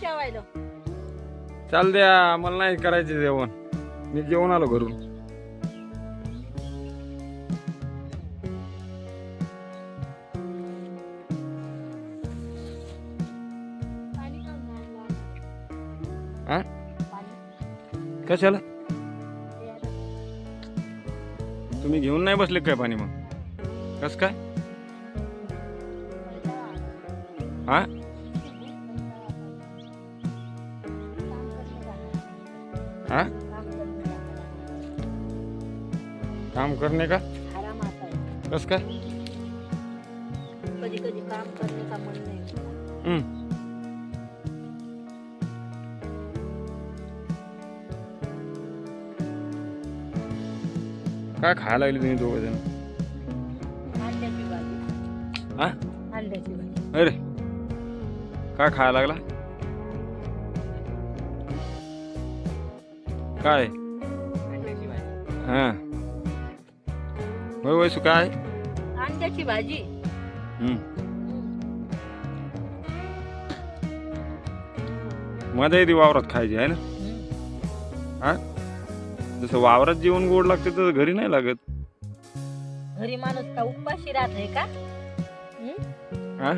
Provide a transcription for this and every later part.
जेवायला. चाल द्या मला नाही करायचे जेवण. मी जेवण आलो घरून? हा कशाला? तुम्ही घेऊन नाही बसले काय पाणी मग? कस काय? हा काम करणे का? कस काय? कधी कधी काम करणे का मन नाही हम्म. काय खायला लागले तुम्ही दोघ जण? अंड्याची भाजी. हा? अंड्याची भाजी. अरे. काय खायला लागला? काय? अंड्याची भाजी. हा. होय वैसू काय? अंड्याची भाजी. हम्म. मजा येते वावरात खायची आहे ना? हा? जसं वावरात जेवण गोड लागते तसं घरी नाही लागत. घरी माणूस का उपाशी राहते का? हं? हा?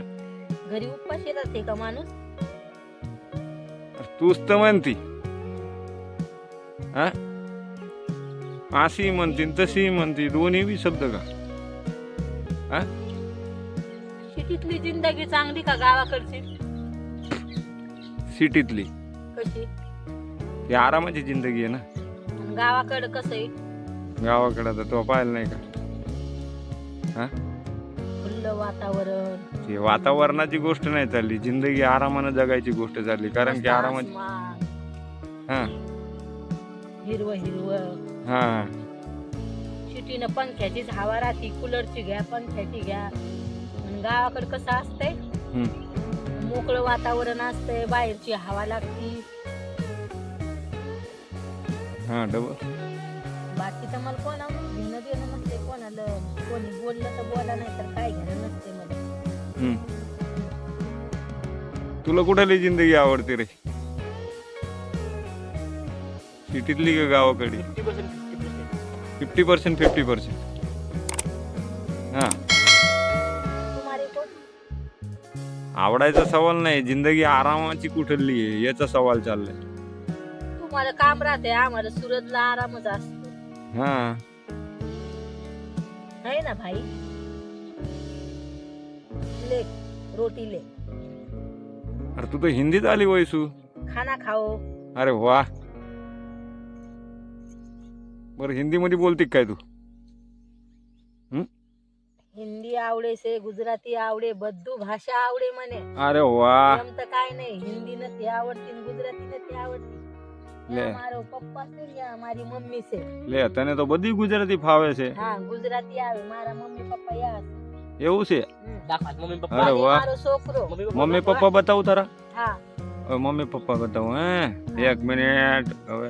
घरी उपाशी राहते का माणूस? तूच तर म्हणती. हा? अशी म्हणती न तशी म्हणती दोन्ही बी शब्द का? हा? सिटीतली जिंदगी चांगली का गावाकडची? सिटीतली. कशी? ही आरामाची जिंदगी आहे ना. आणि गावाकडं कसं आहे? गावाकडे तर तो पाहिलं नाही का? हा? वातावरण. ते वातावरणाची गोष्ट नाही चालली जिंदगी आरामानं जगायची गोष्ट चालली कारण की मस्त आरामाची आसमान, हा. हिरवं हिरवं. हा. सिटीनं पंख्याचीच हवा राहते कूलरची घ्या पंख्याची घ्या. आणि गावाकडे कसं असतंय? हम्म. मोकळं वातावरण असतंय बाहेरची हवा लागती. हा डबल बाकी तर मला कोणा घेणं देणं नसते कोणाला कोणी बोललं तर बोला नाही तर काय घेणं नसते मला. हम्म. तुला कुठली जिंदगी आवडते रे? सिटीतली का गावाकडे. फिफ्टी पर्सेंट फिफ्टी पर्सेंट हा. आवडायचा सवाल नाही जिंदगी आरामाची कुठली आहे याचा सवाल चाललाय. तुम्हाला काम राहते आम्हाला सुरतला आरामच असतो. हा. है ना भाई? ले रोटी ले. अरे तू तर हिंदीत आली वैसू. खाना खाओ. अरे वा बरं हिंदीमध्ये बोलते का काय तू हिंदी आवडे से गुजराती आवडे बद्धू भाषा आवडे म्हणे अरे वा એમ તો કાંઈ નહીં હિન્દી નથી આવડતી ને ગુજરાતી નથી આવડતી લે. ત્યાં મારો પપ્પા છે ને ત્યાં મારી મમ્મી છે લે તને તો બધી ગુજરાતી ફાવે છે હા ગુજરાતી આવે મારા મમ્મી પપ્પા યા છે એવું છે હમ. મમ્મી પપ્પા અરે અને વાહ મારો છોકરો મમ્મી પપ્પા બતાવું તારા હા હવે મમ્મી પપ્પા બતાવું હે એક મિનિટ હવે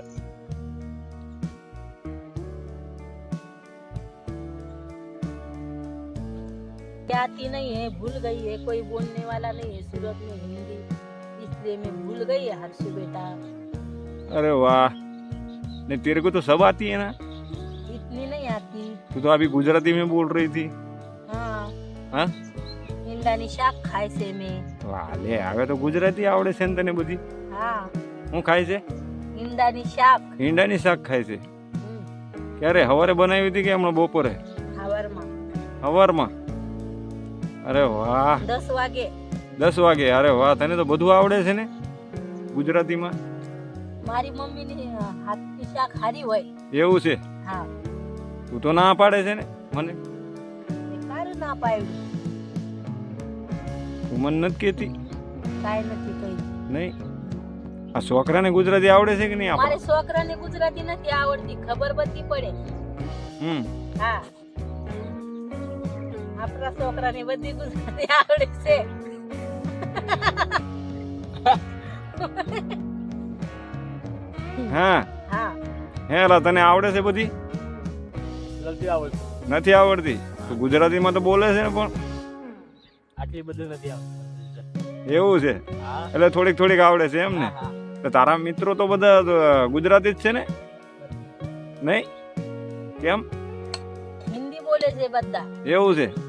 आती नहीं है भूल गई है कोई बोलने वाला नहीं है सूरत में हिंदी इसलिए मैं भूल गई है हर्षु बेटा अरे वाह नहीं तेरे को तो सब आती है ना इतनी नहीं आती तू तो अभी गुजराती में बोल रही थी હા હા ઈંડાની શાક ખાય છે મેં વાહ લે હવે તો ગુજરાતી આવડે છે ને તને બધી હા હું ખાય છે ઈંડાની શાક ઈંડાની શાક ખાય છે હમ, ક્યારે હવારે બનાવી હતી કે હમણાં બપોરે સવારમાં હવારમાં અરે વાહ. દસ વાગે. દસ વાગે અરે વાહ તને તો બધું આવડે છે ને? ગુજરાતીમાં? મારી મમ્મીની હાથની શાક હારી હોય. એવું છે? હા. તું તો ના પાડે છે ને મને? એ ના પાડ્યું. તું મને નથી કહેતી. કાંઈ નથી કહી નહીં? આ છોકરાને ગુજરાતી આવડે છે કે નહીં મારે આપણે છોકરાને ગુજરાતી નથી આવડતી ખબર બધી પડે. હમ. હા. આપણા છોકરાને બધી ગુજરાતી આવડે છે. હા. હા. હે લા તને આવડે છે બધી? નથી આવડતી. નથી આવડતી? તો ગુજરાતીમાં તો બોલે છે ને પણ. આટલી બધું નથી આવડતું. એવું છે? એટલે થોડીક થોડીક આવડે છે એમ ને? તો તારા મિત્રો તો બધા ગુજરાતી જ છે ને? નહીં? કેમ? હિન્દી બોલે છે બધા. એવું છે?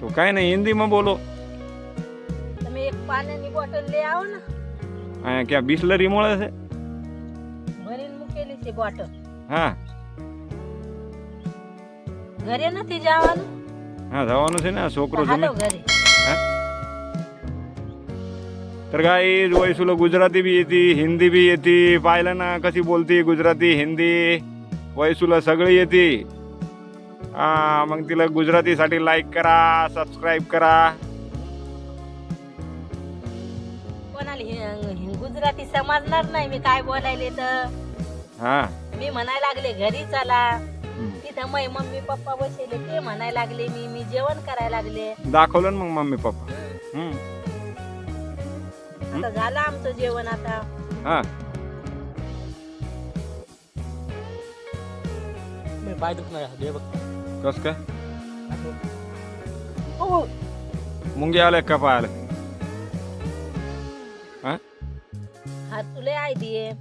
તો કાંઈ નહીં હિન્દીમાં બોલો તમે એક પાણીની બોટલ લઈ આવો ને અહીંયા ક્યાં બિસ્લરી મળે છે ભરીને મૂકેલી છે બોટલ હા ઘરે નથી જવાનું હા જવાનું છે ને આ છોકરો હાલો જમે ઘરે तर गाईज वैसुला गुजराती बी येते हिंदी बी येते पाहिलं ना कशी बोलती गुजराती हिंदी वैसुला सगळी येते हा मग तिला गुजरातीसाठी लाईक करा सबस्क्राईब करा. कोणाला गुजराती समजणार नाही मी काय बोलायले तर. हा. मी म्हणायला लागले घरी चला. तिथं मै मम्मी पप्पा बसले ते म्हणायला लागले मी मी जेवण करायला लागले. दाखवलं ना मग मम्मी पप्पा. आता झालं आमचं जेवण आता. हा. मी पाय दुख नाही दे बघ. कस काय मुंगी आले का पायाला हा हा तुला दे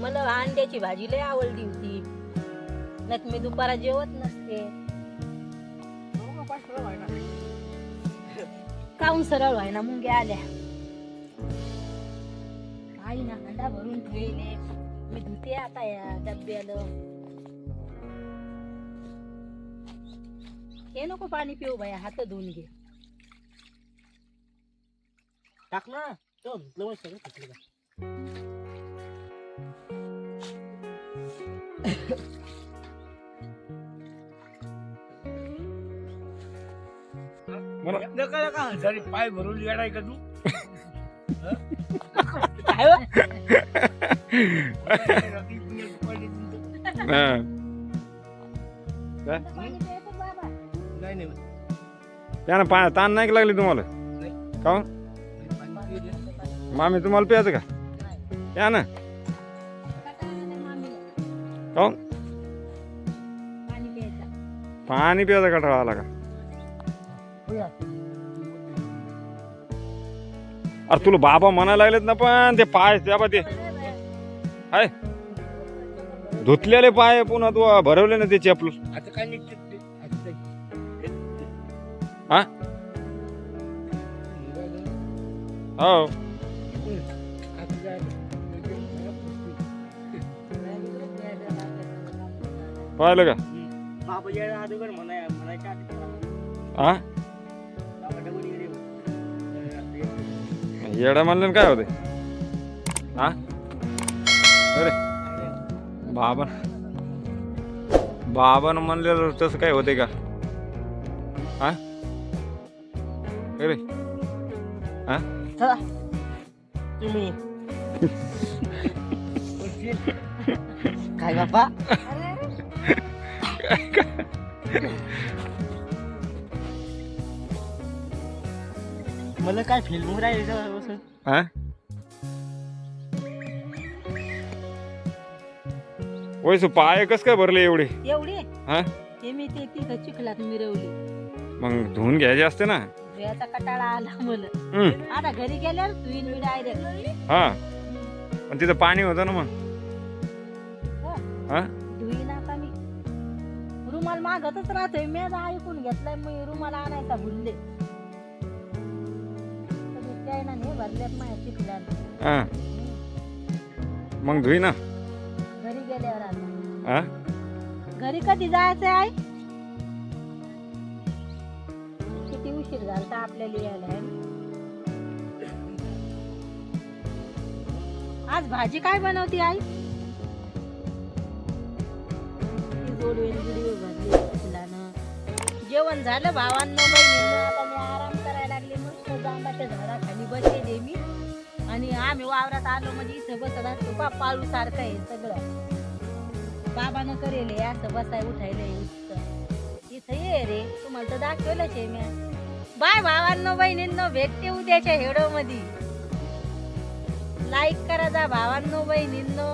मला अंड्याची भाजी लय आवडली होती नाही मी दुपारा जेवत नसते काहून सरळ व्हाय ना मुंग्या आल्या आई ना अंडा भरून ठेवले मी धुते आता या डब्याला हे नको पाणी पिऊ बाया हात धुवून घे टाक ना तो धुतलं सगळं धुतलं का मला नका नका जरी पाय भरून येणार का तू काय हो? हा. काय नाही त्यानं पा ताण नाही का लागली तुम्हाला नाही. का हो? मामी तुम्हाला प्यायचं का या ना का हो? पाणी प्यायचं कंटाळा आला का अरे तुला बाबा म्हणायला लागलेत ना पण ते पाय त्या बा ते हाय धुतलेले पाय पुन्हा तू भरवले ना ते चपल आता काय निघते ते? आता ते- हा हो oh. पाहिलं का? हा येडा म्हणलं काय होते हा अरे. बाबा बाबानं म्हणलेलं तसं काय होते का? अरे. हा? चला. तुम्ही. काय बाबा मला काय फिल्म राहिलं हा? वैसू पाय कस काय भरले एवढे? एवढी? हा? हे मी ते तिथं चिखलात मिरवली. मग धुवून घ्यायचे असते ना. याचा कटाळा आला मला हम्म. आता घरी गेल्यावर धुईन मी डायरेक्ट हा. पण तिथं पाणी होतं ना मग. हा. धुईन आता मी. रुमाल मागतच राहतोय. मी आता ऐकून घेतलाय मी रुमाल आणायचा भुलले चायना हे भरल्यात हा. मग धुई ना. घरी गेल्यावर आता. हा? घरी कधी जायचं आहे झाला आपल्याला यायला आज भाजी काय बनवती आई? जोडवेल व्हिडिओ भरली जेवण झालं भावांना बहिणींनो. आता मी आराम करायला लागले. मस्त जांबाच्या झाडाखाली बसलेले मी. आणि आम्ही वावरात आलो म्हणजे इथं बसत असतो. बा पाळू सारखं आहे सगळं. बाबानं करेल असं बसाय उठायला इथं ये रे. तुम्हाला तर दाखवलंच आहे मी. बाय भावांनो बहिणींनो भेटते उद्याच्या हेडो मध्ये लाईक करा जा भावांनो बहिणींनो.